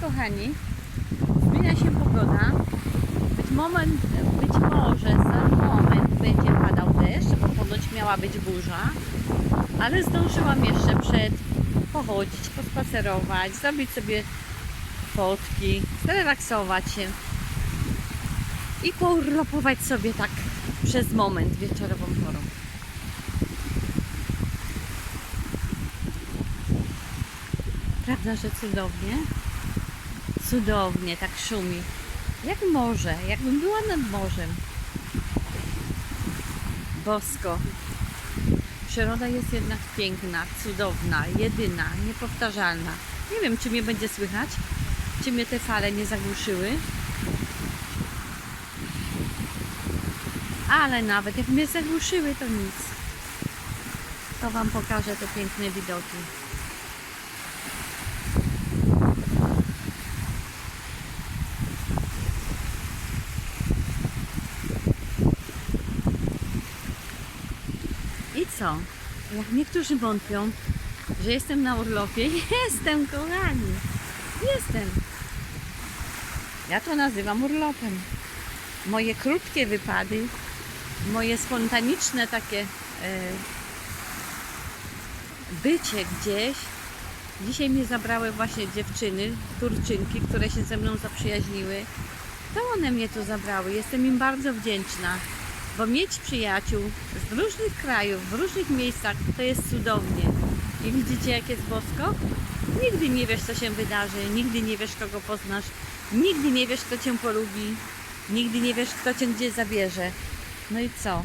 kochani, zmienia się pogoda. Być, moment, być może za moment będzie padał deszcz, bo ponoć miała być burza, ale zdążyłam jeszcze przed pochodzić, pospacerować, zrobić sobie fotki, zrelaksować się i pourlopować sobie tak przez moment wieczorową porą. Prawda, że cudownie? Cudownie, tak szumi. Jak morze, jakbym była nad morzem. Bosko. Przyroda jest jednak piękna, cudowna, jedyna, niepowtarzalna. Nie wiem, czy mnie będzie słychać, czy mnie te fale nie zagłuszyły. Ale nawet jak mnie zagłuszyły, to nic. To Wam pokażę te piękne widoki. I co? Jak niektórzy wątpią, że jestem na urlopie, jestem, kochani. Jestem. Ja to nazywam urlopem. Moje krótkie wypady, moje spontaniczne takie e, bycie gdzieś. Dzisiaj mnie zabrały właśnie dziewczyny, Turczynki, które się ze mną zaprzyjaźniły. To one mnie tu zabrały. Jestem im bardzo wdzięczna, bo mieć przyjaciół z różnych krajów, w różnych miejscach, to jest cudownie. I widzicie, jak jest bosko? Nigdy nie wiesz, co się wydarzy, nigdy nie wiesz, kogo poznasz, nigdy nie wiesz, kto cię polubi, nigdy nie wiesz, kto cię gdzie zabierze. No i co?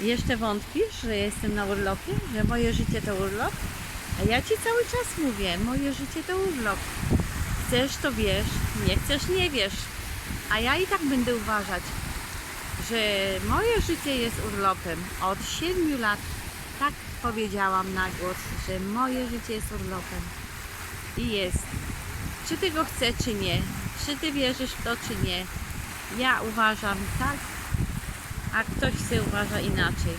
Jeszcze wątpisz, że jestem na urlopie? Że moje życie to urlop? A ja ci cały czas mówię, moje życie to urlop. Chcesz to wiesz, nie chcesz nie wiesz. A ja i tak będę uważać, że moje życie jest urlopem. Od 7 lat tak powiedziałam na głos, że moje życie jest urlopem. I jest. Czy ty go chcesz, czy nie? Czy ty wierzysz w to, czy nie? Ja uważam tak, a ktoś chce uważa inaczej.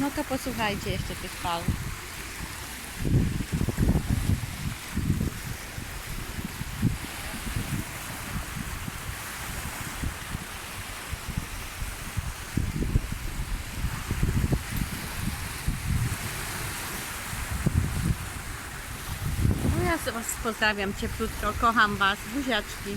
No to posłuchajcie jeszcze tych fal. No ja Was pozdrawiam cieplutko, kocham Was, buziaczki.